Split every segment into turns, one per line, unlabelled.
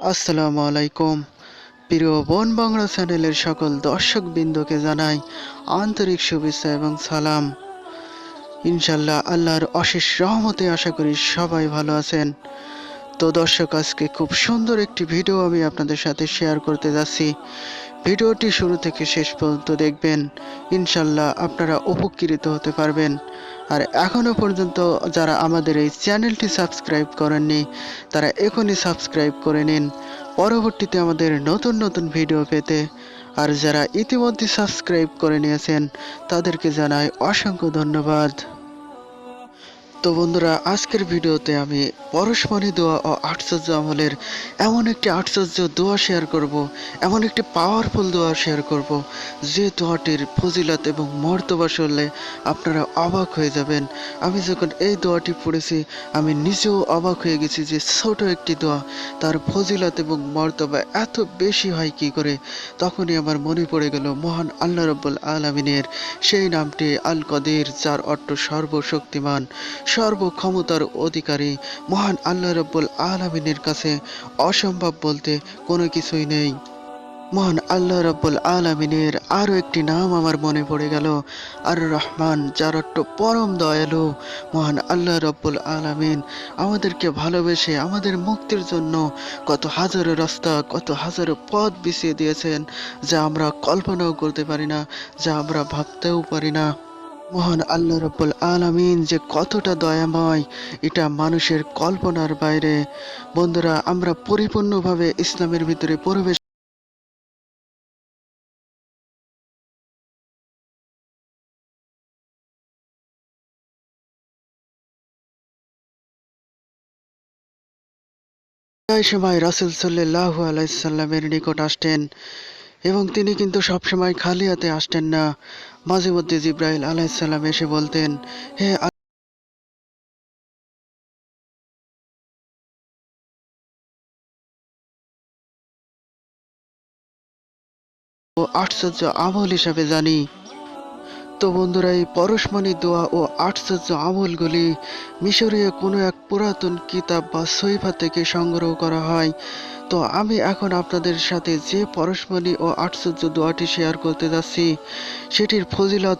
আসসালামু আলাইকুম। প্রিয় বন বাংলা চ্যানেলের সকল দর্শক বিন্দুকে জানাই আন্তরিক শুভেচ্ছা এবং সালাম। ইনশাল্লাহ আল্লাহর অশেষ রহমতে আশা করি সবাই ভালো আছেন। তো দর্শক, আজকে খুব সুন্দর একটি ভিডিও আমি আপনাদের সাথে শেয়ার করতে যাচ্ছি। ভিডিওটি শুরু থেকে শেষ পর্যন্ত দেখবেন। ইনশাল্লাহ আপনারা উপকৃত হতে পারবেন। আর এখনও পর্যন্ত যারা আমাদের এই চ্যানেলটি সাবস্ক্রাইব করেননি, তারা এখনই সাবস্ক্রাইব করে নিন। পরবর্তীতে আমাদের নতুন নতুন ভিডিও পেতে। আর যারা ইতিমধ্যে সাবস্ক্রাইব করে নিয়েছেন, তাদেরকে জানাই অসংখ্য ধন্যবাদ। তো বন্ধুরা, আজকের ভিডিওতে আমি পরশমণি দোয়া ও আশ্চর্য আমলের এমন একটি আশ্চর্য দোয়া শেয়ার করব, এমন একটি পাওয়ারফুল দোয়া শেয়ার করব, যে দোয়াটির ফজিলত এবং মর্তবা শুনলে আপনারা অবাক হয়ে যাবেন। আমি যখন এই দোয়াটি পড়েছি, আমি নিজেও অবাক হয়ে গেছি যে ছোট একটি দোয়া, তার ফজিলত এবং মর্তবা এত বেশি হয় কি করে? তখনই আমার মনে পড়ে গেল মহান আল্লাহ রব্বুল আলমিনের সেই নামটি আল কদির যার অর্থ সর্বশক্তিমান। সর্বক্ষমতার অধিকারী, মহান আল্লাহ রব্বুল আলমিনের কাছে অসম্ভব বলতে কোনো কিছুই নেই। মহান আল্লাহ রব্বুল আলমিনের আরও একটি নাম আমার মনে পড়ে গেল আর রহমান যার অর্থ পরম দয়ালু। মহান আল্লাহ রব্বুল আলমিন আমাদেরকে ভালোবেসে, আমাদের মুক্তির জন্য কত হাজারো রাস্তা, কত হাজারো পথ বিছিয়ে দিয়েছেন, যা আমরা কল্পনাও করতে পারি না, যা আমরা ভাবতেও পারি না। মহান আল্লাহ রব্বুল আলামিন যে কতটা দয়াময়, এটা মানুষের কল্পনার বাইরে। বন্ধুরা, আমরা পরিপূর্ণভাবে ইসলামের ভিতরে প্রবেশ সময় রাসুল সাল্লাহ আলাইসাল্লামের নিকট আসতেন এবং তিনি কিন্তু সবসময় খালি হাতে আসতেন না। মাঝে মধ্যে জিব্রাইল আলাইসাল্লাম এসে বলতেন, হে আশ্চর্য আমল হিসাবে জানি। তো বন্ধুরা, এই পরশমণি দোয়া ও আশ্চর্য আমলগুলি মিশরীয় কোনো এক পুরাতন কিতাব বা সৈফা থেকে সংগ্রহ করা হয়। তো আমি এখন আপনাদের সাথে যে পরশমণি ও আশ্চর্য দোয়াটি শেয়ার করতে যাচ্ছি, সেটির ফজিলত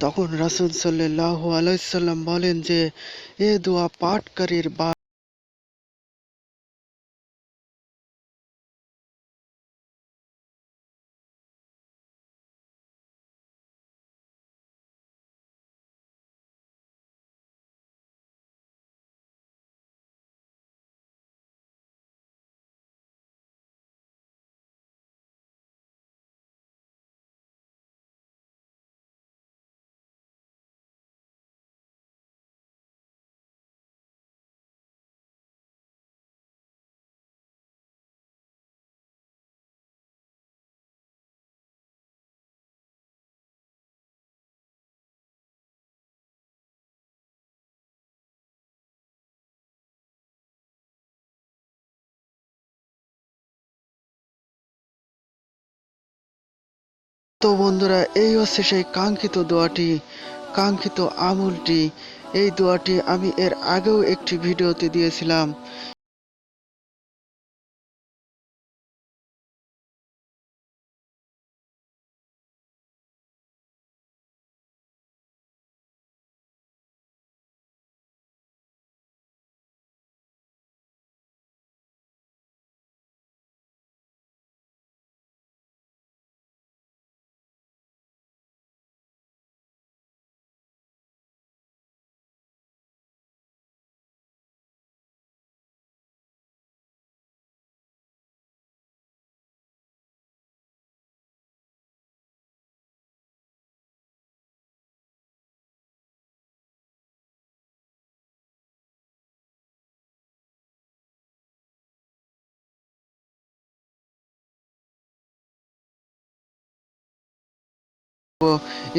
তখন রাসুল সাল্লাহ আলাইসাল্লাম বলেন যে এ দোয়া পাঠকারীর বা তো বন্ধুরা, এই হচ্ছে সেই কাঙ্ক্ষিত দোয়াটি, কাঙ্ক্ষিত আমুলটি। এই দোয়াটি আমি এর আগেও একটি ভিডিওতে দিয়েছিলাম।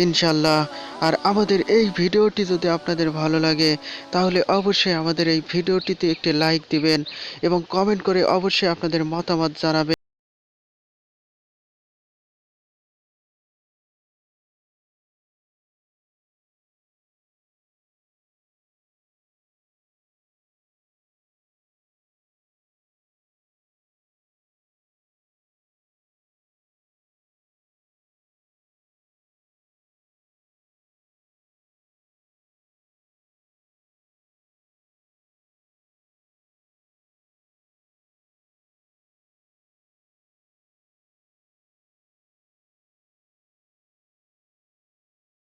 ইনশাল্লাহ আর আমাদের এই ভিডিওটি যদি আপনাদের ভালো লাগে, তাহলে অবশ্যই আমাদের এই ভিডিওটিতে একটি লাইক দিবেন এবং কমেন্ট করে অবশ্যই আপনাদের মতামত জানাবেন।